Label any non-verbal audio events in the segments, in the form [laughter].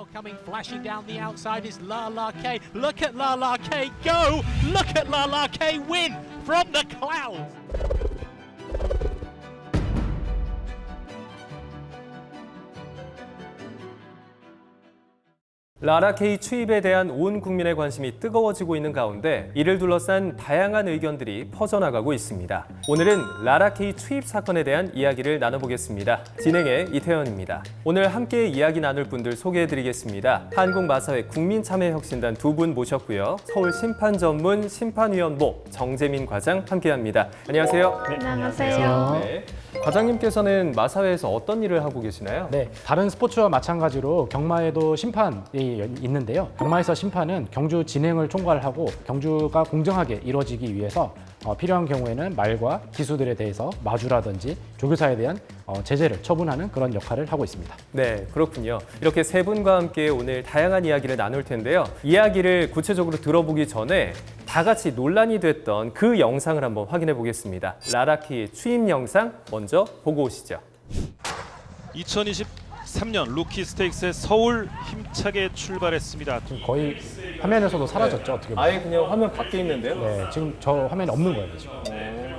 Now coming flashing down the outside is La La K. Look at La La K go! Look at La La K win from the clouds! 라라 케이 추입에 대한 온 국민의 관심이 뜨거워지고 있는 가운데 이를 둘러싼 다양한 의견들이 퍼져나가고 있습니다. 오늘은 라라 케이 추입 사건에 대한 이야기를 나눠보겠습니다. 진행의 이태현입니다. 오늘 함께 이야기 나눌 분들 소개해드리겠습니다. 한국마사회 국민참여혁신단 두 분 모셨고요. 서울 심판 전문 심판위원보 정재민 과장 함께합니다. 안녕하세요. 안녕하세요. 네. 과장님께서는 마사회에서 어떤 일을 하고 계시나요? 네, 다른 스포츠와 마찬가지로 경마에도 심판이 있는데요. 경마에서 심판은 경주 진행을 총괄하고 경주가 공정하게 이루어지기 위해서 어, 필요한 경우에는 말과 기수들에 대해서 마주라든지 조교사에 대한 어, 제재를 처분하는 그런 역할을 하고 있습니다. 네, 그렇군요. 이렇게 세 분과 함께 오늘 다양한 이야기를 나눌 텐데요. 이야기를 구체적으로 들어보기 전에 다 같이 논란이 됐던 그 영상을 한번 확인해 보겠습니다. 라라키의 취임 영상 먼저 보고 오시죠. 2023년 루키 스테이크스의 서울 힘차게 출발했습니다. 지금 거의 화면에서도 사라졌죠, 어떻게 보면. 아예 그냥 화면 밖에 있는데요. 네, 지금 저 화면에 없는 거예요, 지금.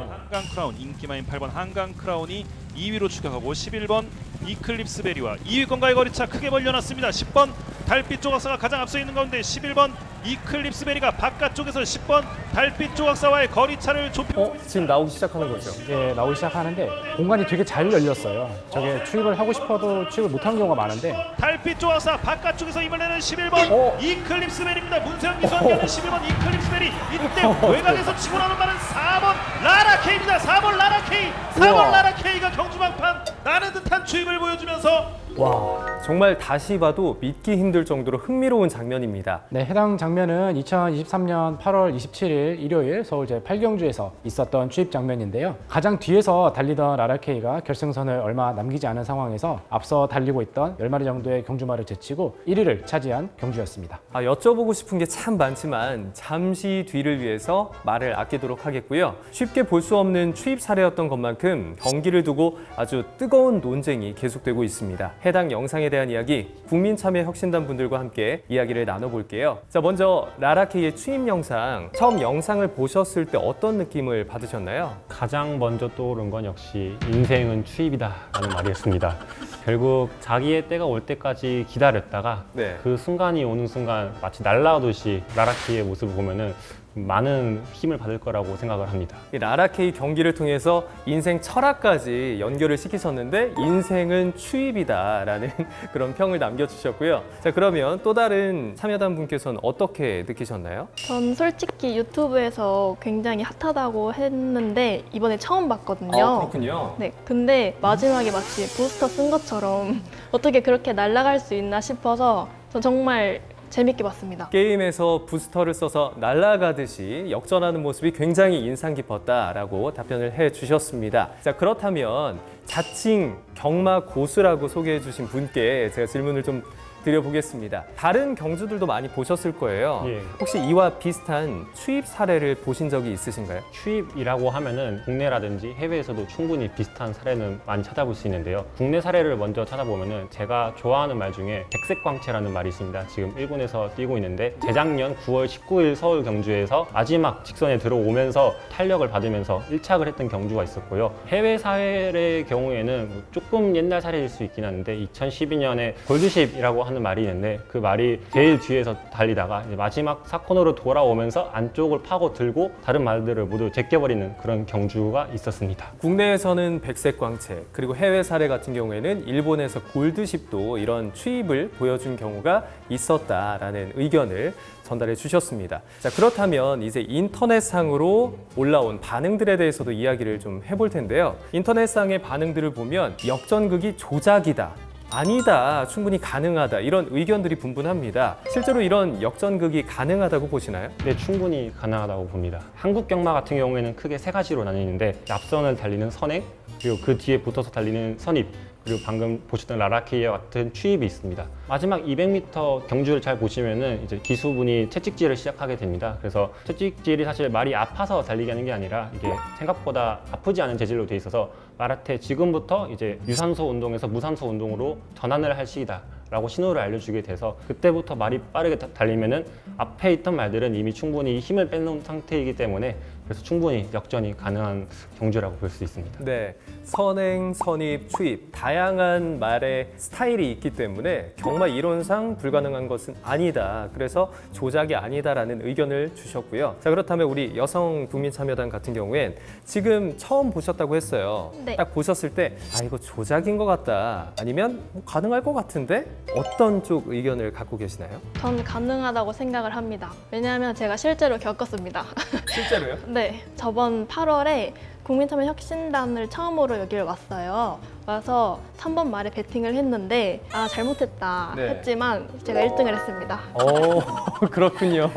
한강 크라운 인기마인 8번 한강 크라운이 2위로 추격하고 11번 이클립스 베리와 2위권과의 거리차 크게 벌려놨습니다. 10번 달빛 조각사가 가장 앞서 있는 가운데 11번 이클립스 베리가 바깥쪽에서 10번 달빛 조각사와의 거리차를 좁히고 어, 지금 나오기 시작하는 거죠. 이제 나오기 시작하는데 공간이 되게 잘 열렸어요. 저게 추입을 하고 싶어도 추입을 못하는 경우가 많은데 달빛 조각사 바깥쪽에서 이번에는 11번 어. 이클립스 베리입니다. 문세영 기수 함께하는 11번 이클립스 베리 이때 [laughs] 외곽에서 치고 나오는 말은 4번 라라 K입니다. 4번 라라 K 4번 우와. 라라 K가 경주방판 나는 듯한 추입을 보여주면서 와, 정말 다시 봐도 믿기 힘들 정도로 흥미로운 장면입니다. 네, 해당 장면은 2023년 8월 27일 일요일 서울 제8경주에서 있었던 추입 장면인데요. 가장 뒤에서 달리던 라라케이가 결승선을 얼마 남기지 않은 상황에서 앞서 달리고 있던 10마리 정도의 경주마를 제치고 1위를 차지한 경주였습니다. 아, 여쭤보고 싶은 게 참 많지만 잠시 뒤를 위해서 말을 아끼도록 하겠고요. 쉽게 볼 수 없는 추입 사례였던 것만큼 경기를 두고 아주 뜨거운 논쟁이 계속되고 있습니다. 해당 영상에 대한 이야기 국민참여혁신단 분들과 함께 이야기를 나눠볼게요. 자, 먼저 라라케이의 추임 영상 처음 영상을 보셨을 때 어떤 느낌을 받으셨나요? 가장 먼저 떠오른 건 역시 인생은 추입이다 라는 말이었습니다. 결국 자기의 때가 올 때까지 기다렸다가 네. 그 순간이 오는 순간 마치 날라오듯이 라라키의 모습을 보면은 많은 힘을 받을 거라고 생각을 합니다. 이 라라케이 경기를 통해서 인생 철학까지 연결을 시키셨는데 인생은 추입이다라는 [laughs] 그런 평을 남겨주셨고요. 자 그러면 또 다른 참여단 분께서는 어떻게 느끼셨나요? 전 솔직히 유튜브에서 굉장히 핫하다고 했는데 이번에 처음 봤거든요. 아, 그렇군요. 네, 근데 마지막에 마치 부스터 쓴 것처럼 [laughs] 어떻게 그렇게 날아갈 수 있나 싶어서 전 정말 재밌게 봤습니다. 게임에서 부스터를 써서 날아가듯이 역전하는 모습이 굉장히 인상 깊었다라고 답변을 해 주셨습니다. 자 그렇다면 자칭 경마 고수라고 소개해 주신 분께 제가 질문을 좀 드려보겠습니다. 다른 경주들도 많이 보셨을 거예요. 예. 혹시 이와 비슷한 추입 사례를 보신 적이 있으신가요? 추입이라고 하면은 국내라든지 해외에서도 충분히 비슷한 사례는 많이 찾아볼 수 있는데요. 국내 사례를 먼저 찾아보면은 제가 좋아하는 말 중에 백색광채라는 말이 있습니다. 지금 일본에서 뛰고 있는데 재작년 9월 19일 서울 경주에서 마지막 직선에 들어오면서 탄력을 받으면서 1착을 했던 경주가 있었고요. 해외 사례의 경우에는 뭐 조금 옛날 사례일 수 있긴 한데 2012년에 골드십이라고 하는 말이 있는데 그 말이 제일 뒤에서 달리다가 마지막 사코너로 돌아오면서 안쪽을 파고 들고 다른 말들을 모두 제껴버리는 그런 경주가 있었습니다. 국내에서는 백색 광채 그리고 해외 사례 같은 경우에는 일본에서 골드십도 이런 추입을 보여준 경우가 있었다라는 의견을 전달해 주셨습니다. 자 그렇다면 이제 인터넷상으로 올라온 반응들에 대해서도 이야기를 좀 해볼 텐데요. 인터넷상의 반응들을 보면 역전극이 조작이다. 아니다, 충분히 가능하다 이런 의견들이 분분합니다. 실제로 이런 역전극이 가능하다고 보시나요? 네, 충분히 가능하다고 봅니다. 한국 경마 같은 경우에는 크게 세 가지로 나뉘는데 앞선을 달리는 선행, 그리고 그 뒤에 붙어서 달리는 선입, 그리고 방금 보셨던 라라케이와 같은 추입이 있습니다. 마지막 200m 경주를 잘 보시면은 이제 기수분이 채찍질을 시작하게 됩니다. 그래서 채찍질이 사실 말이 아파서 달리게 하는 게 아니라 이게 생각보다 아프지 않은 재질로 돼 있어서 말한테 지금부터 이제 유산소 운동에서 무산소 운동으로 전환을 할 시기다. 라고 신호를 알려주게 돼서 그때부터 말이 빠르게 다- 달리면은 앞에 있던 말들은 이미 충분히 힘을 빼놓은 상태이기 때문에 그래서 충분히 역전이 가능한 경주라고 볼 수 있습니다. 네, 선행, 선입, 추입 다양한 말의 스타일이 있기 때문에 경마 이론상 불가능한 것은 아니다. 그래서 조작이 아니다라는 의견을 주셨고요. 자 그렇다면 우리 여성 국민참여단 같은 경우엔 지금 처음 보셨다고 했어요. 네. 딱 보셨을 때 아 이거 조작인 것 같다. 아니면 뭐 가능할 것 같은데 어떤 쪽 의견을 갖고 계시나요? 전 가능하다고 생각을 합니다. 왜냐하면 제가 실제로 겪었습니다. [laughs] 실제로요? 네, 저번 8월에 국민참여 혁신단을 처음으로 여기를 왔어요. 와서 3번 말에 베팅을 했는데 아 잘못했다 네. 했지만 제가 1등을 했습니다. 어, [laughs] 그렇군요.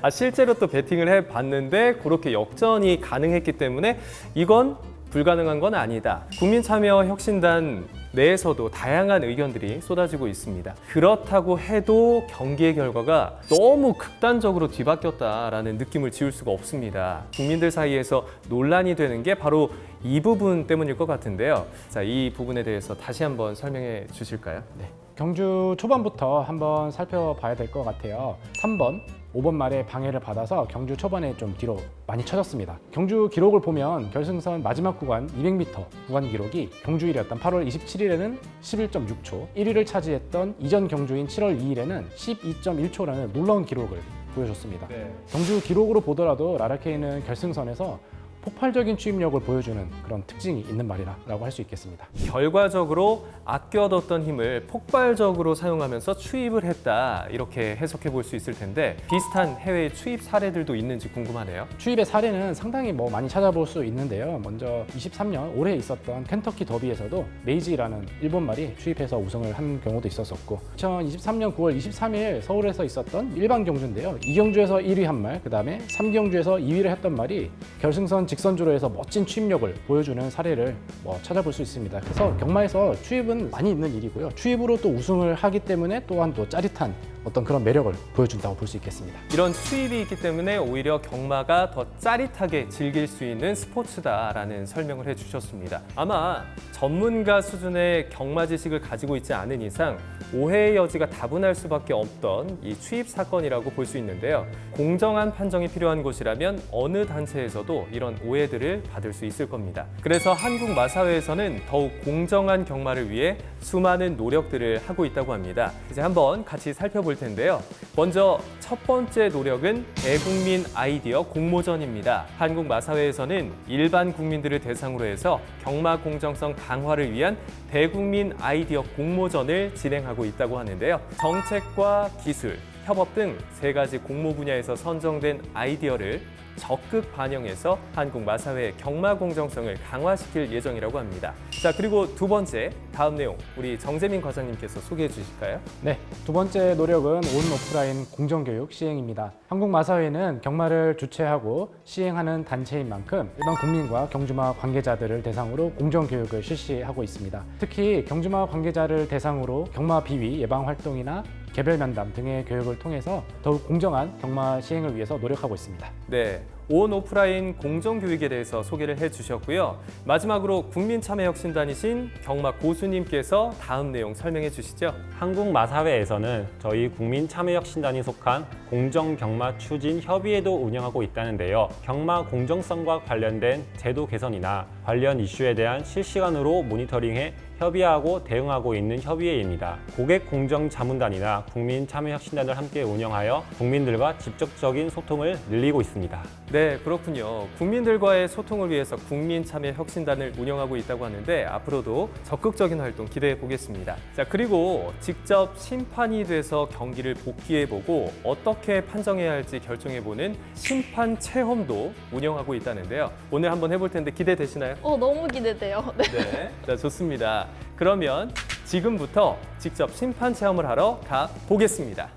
아, 실제로 또 베팅을 해 봤는데 그렇게 역전이 가능했기 때문에 이건 불가능한 건 아니다. 국민참여 혁신단 내에서도 다양한 의견들이 쏟아지고 있습니다. 그렇다고 해도 경기의 결과가 너무 극단적으로 뒤바뀌었다라는 느낌을 지울 수가 없습니다. 국민들 사이에서 논란이 되는 게 바로 이 부분 때문일 것 같은데요. 자, 이 부분에 대해서 다시 한번 설명해 주실까요? 네. 경주 초반부터 한번 살펴봐야 될 것 같아요. 3번, 5번 말에 방해를 받아서 경주 초반에 좀 뒤로 많이 쳐졌습니다. 경주 기록을 보면 결승선 마지막 구간 200m 구간 기록이 경주일이었던 8월 27일에는 11.6초, 1위를 차지했던 이전 경주인 7월 2일에는 12.1초라는 놀라운 기록을 보여줬습니다. 경주 기록으로 보더라도 라라케이는 결승선에서 폭발적인 추임력을 보여주는 그런 특징이 있는 말이라고 할 수 있겠습니다. 결과적으로 아껴뒀던 힘을 폭발적으로 사용하면서 추입을 했다 이렇게 해석해 볼 수 있을 텐데 비슷한 해외 추입 사례들도 있는지 궁금하네요. 추입의 사례는 상당히 뭐 많이 찾아볼 수 있는데요. 먼저 23년 올해 있었던 켄터키 더비에서도 메이지라는 일본 말이 추입해서 우승을 한 경우도 있었었고 2023년 9월 23일 서울에서 있었던 일반 경주인데요. 이 경주에서 1위 한 말, 그 다음에 3경주에서 2위를 했던 말이 결승선 직선주로 해서 멋진 추입력을 보여주는 사례를 뭐 찾아볼 수 있습니다. 그래서 경마에서 추입은 많이 있는 일이고요. 추입으로 또 우승을 하기 때문에 또한 또 짜릿한 어떤 그런 매력을 보여준다고 볼 수 있겠습니다. 이런 추입이 있기 때문에 오히려 경마가 더 짜릿하게 즐길 수 있는 스포츠다라는 설명을 해주셨습니다. 아마 전문가 수준의 경마 지식을 가지고 있지 않은 이상 오해의 여지가 다분할 수밖에 없던 이 추입 사건이라고 볼 수 있는데요. 공정한 판정이 필요한 곳이라면 어느 단체에서도 이런 오해들을 받을 수 있을 겁니다. 그래서 한국 마사회에서는 더욱 공정한 경마를 위해 수많은 노력들을 하고 있다고 합니다. 이제 한번 같이 살펴볼 텐데요. 먼저 첫 번째 노력은 대국민 아이디어 공모전입니다. 한국 마사회에서는 일반 국민들을 대상으로 해서 경마 공정성 강화를 위한 대국민 아이디어 공모전을 진행하고 있다고 하는데요. 정책과 기술, 협업 등 세 가지 공모 분야에서 선정된 아이디어를 적극 반영해서 한국 마사회의 경마 공정성을 강화시킬 예정이라고 합니다. 자, 그리고 두 번째, 다음 내용 우리 정재민 과장님께서 소개해 주실까요? 네, 두 번째 노력은 온 오프라인 공정 교육 시행입니다. 한국 마사회는 경마를 주최하고 시행하는 단체인 만큼 일반 국민과 경주마 관계자들을 대상으로 공정 교육을 실시하고 있습니다. 특히 경주마 관계자를 대상으로 경마 비위 예방 활동이나 개별 면담 등의 교육을 통해서 더욱 공정한 경마 시행을 위해서 노력하고 있습니다. 네, 온 오프라인 공정 교육에 대해서 소개를 해 주셨고요. 마지막으로 국민참여혁신단이신 경마 고수님께서 다음 내용 설명해 주시죠. 한국 마사회에서는 저희 국민참여혁신단이 속한 공정경마 추진 협의회도 운영하고 있다는데요. 경마 공정성과 관련된 제도 개선이나 관련 이슈에 대한 실시간으로 모니터링해 협의하고 대응하고 있는 협의회입니다. 고객 공정 자문단이나 국민참여혁신단을 함께 운영하여 국민들과 직접적인 소통을 늘리고 있습니다. 네, 그렇군요. 국민들과의 소통을 위해서 국민참여혁신단을 운영하고 있다고 하는데 앞으로도 적극적인 활동 기대해 보겠습니다. 자, 그리고 직접 심판이 돼서 경기를 복귀해 보고 어떻게 판정해야 할지 결정해 보는 심판 체험도 운영하고 있다는데요. 오늘 한번 해볼 텐데 기대되시나요? 어, 너무 기대돼요. [laughs] 네. 네. 자, 좋습니다. 그러면 지금부터 직접 심판 체험을 하러 가 보겠습니다.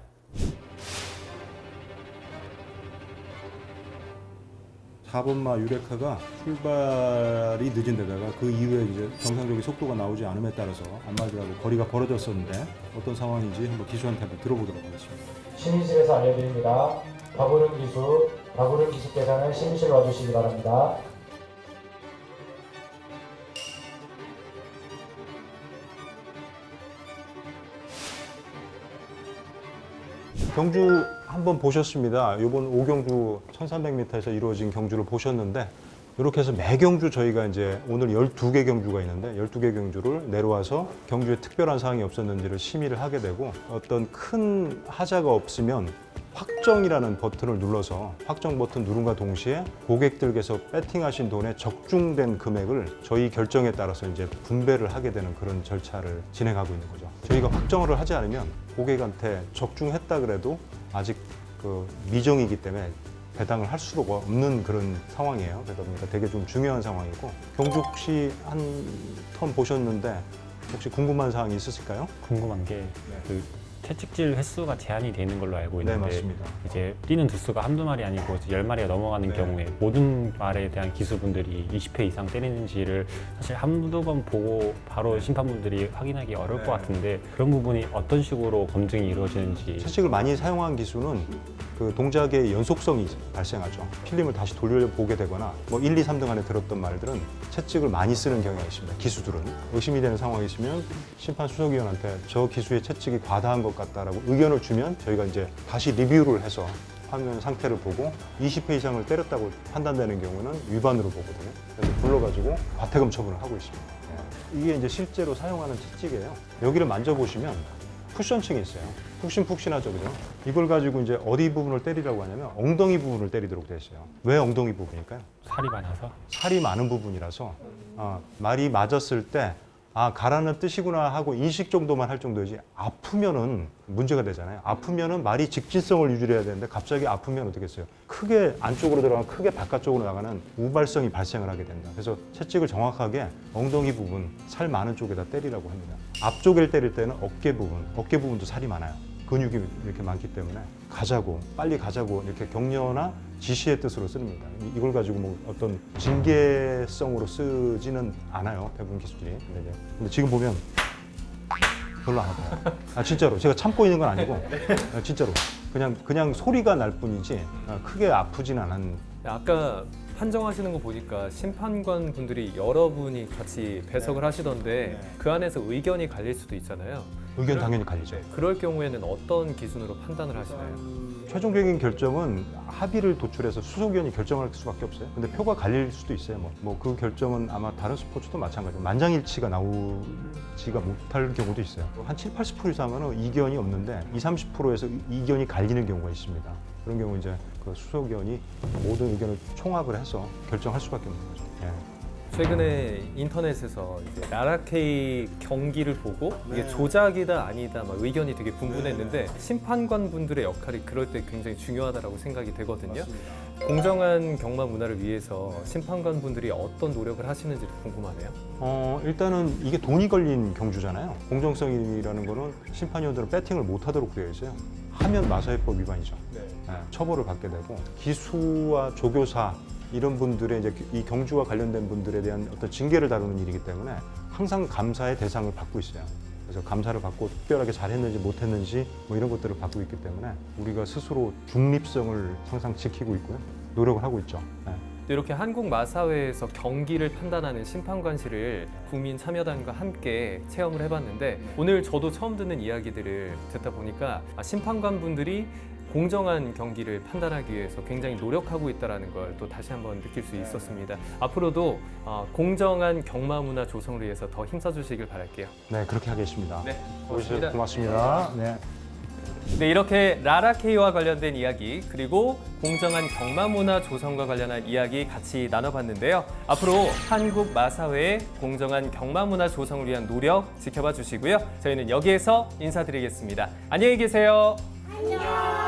사번마 유레카가 출발이 늦은 데다가 그 이후에 이제 정상적인 속도가 나오지 않음에 따라서 안마들하고 거리가 벌어졌었는데 어떤 상황인지 한번 기수한테 한번 들어보도록 하겠습니다. 심의실에서 알려드립니다. 박우른 기수, 박우른 기수께서는 심의실 와주시기 바랍니다. 경주 한번 보셨습니다. 이번 오경주 1300m에서 이루어진 경주를 보셨는데 이렇게 해서 매 경주 저희가 이제 오늘 12개 경주가 있는데 12개 경주를 내려와서 경주에 특별한 사항이 없었는지를 심의를 하게 되고 어떤 큰 하자가 없으면 확정이라는 버튼을 눌러서 확정 버튼 누른과 동시에 고객들께서 배팅하신 돈의 적중된 금액을 저희 결정에 따라서 이제 분배를 하게 되는 그런 절차를 진행하고 있는 거죠. 저희가 확정을 하지 않으면 고객한테 적중했다 그래도 아직 그 미정이기 때문에 배당을 할 수가 없는 그런 상황이에요. 그러다 보니까 되게 좀 중요한 상황이고 경주 혹시 한 턴 보셨는데 혹시 궁금한 사항이 있으실까요? 궁금한 게 그 채찍질 횟수가 제한이 되는 걸로 알고 네, 있는데 맞습니다. 이제 뛰는 두수가 한두 마리 아니고 열 마리가 넘어가는 네. 경우에 모든 말에 대한 기수분들이 20회 이상 때리는지를 사실 한두 번 보고 바로 심판분들이 확인하기 어려울 네. 것 같은데 그런 부분이 어떤 식으로 검증이 이루어지는지 채찍을 많이 사용한 기수는 그 동작의 연속성이 발생하죠. 필름을 다시 돌려보게 되거나 뭐 1, 2, 3등 안에 들었던 말들은 채찍을 많이 쓰는 경향이 있습니다. 기수들은 의심이 되는 상황이 있으면 심판 수석위원한테 저 기수의 채찍이 과다한 것 같다라고 의견을 주면 저희가 이제 다시 리뷰를 해서 화면 상태를 보고 20회 이상을 때렸다고 판단되는 경우는 위반으로 보거든요. 그래서 불러가지고 과태금 처분을 하고 있습니다. 예. 이게 이제 실제로 사용하는 채찍이에요. 여기를 만져보시면 쿠션층이 있어요. 푹신푹신하죠, 그죠? 이걸 가지고 이제 어디 부분을 때리라고 하냐면 엉덩이 부분을 때리도록 되어 있어요. 왜 엉덩이 부분일까요? 살이 많아서 살이 많은 부분이라서 어, 말이 맞았을 때 아, 가라는 뜻이구나 하고 인식 정도만 할 정도이지 아프면은 문제가 되잖아요. 아프면은 말이 직진성을 유지해야 되는데 갑자기 아프면 어떻게 했어요? 크게 안쪽으로 들어가면 크게 바깥쪽으로 나가는 우발성이 발생을 하게 된다. 그래서 채찍을 정확하게 엉덩이 부분, 살 많은 쪽에다 때리라고 합니다. 앞쪽을 때릴 때는 어깨 부분, 어깨 부분도 살이 많아요. 근육이 이렇게 많기 때문에 가자고 빨리 가자고 이렇게 격려나 지시의 뜻으로 씁니다. 이- 이걸 가지고 뭐 어떤 징계성으로 쓰지는 않아요 대부분 기술들이. 근데, 근데 지금 보면 별로 안 아파요. 아 진짜로 제가 참고 있는 건 아니고 아, 진짜로 그냥 그냥 소리가 날 뿐이지 아, 크게 아프진 않은. 아까 판정하시는 거 보니까 심판관 분들이 여러분이 같이 배석을 하시던데 네. 그 안에서 의견이 갈릴 수도 있잖아요. 의견 당연히 갈리죠. 그럴 경우에는 어떤 기준으로 판단을 하시나요? 최종적인 결정은 합의를 도출해서 수석위원이 결정할 수밖에 없어요. 근데 표가 갈릴 수도 있어요. 뭐 그 결정은 아마 다른 스포츠도 마찬가지로 만장일치가 나오지가 못할 경우도 있어요. 한 7, 80% 이상은 이견이 없는데 2, 30%에서 이견이 갈리는 경우가 있습니다. 그런 경우 이제 그 수석위원이 모든 의견을 총합을 해서 결정할 수밖에 없는 거죠. 예. 최근에 인터넷에서 이제 나라케이 경기를 보고 이게 조작이다 아니다 막 의견이 되게 분분했는데 심판관 분들의 역할이 그럴 때 굉장히 중요하다고 생각이 되거든요. 공정한 경마 문화를 위해서 심판관 분들이 어떤 노력을 하시는지 궁금하네요. 어, 일단은 이게 돈이 걸린 경주잖아요. 공정성이라는 거는 심판위원들은 배팅을 못 하도록 되어 있어요. 하면 마사회법 위반이죠. 예, 처벌을 받게 되고 기수와 조교사 이런 분들의 이제 이 경주와 관련된 분들에 대한 어떤 징계를 다루는 일이기 때문에 항상 감사의 대상을 받고 있어요. 그래서 감사를 받고 특별하게 잘했는지 못했는지 뭐 이런 것들을 받고 있기 때문에 우리가 스스로 중립성을 항상 지키고 있고요. 노력을 하고 있죠. 예. 이렇게 한국 마사회에서 경기를 판단하는 심판관실을 국민 참여단과 함께 체험을 해봤는데 오늘 저도 처음 듣는 이야기들을 듣다 보니까 아, 심판관 분들이 공정한 경기를 판단하기 위해서 굉장히 노력하고 있다는 걸 또 다시 한번 느낄 수 있었습니다. 앞으로도 어, 공정한 경마 문화 조성을 위해서 더 힘써주시길 바랄게요. 네, 그렇게 하겠습니다. 네, 오셔서 고맙습니다. 네. 네, 이렇게 라라케이와 관련된 이야기 그리고 공정한 경마 문화 조성과 관련한 이야기 같이 나눠봤는데요. 앞으로 한국 마사회의 공정한 경마 문화 조성을 위한 노력 지켜봐 주시고요. 저희는 여기에서 인사드리겠습니다. 안녕히 계세요. 안녕.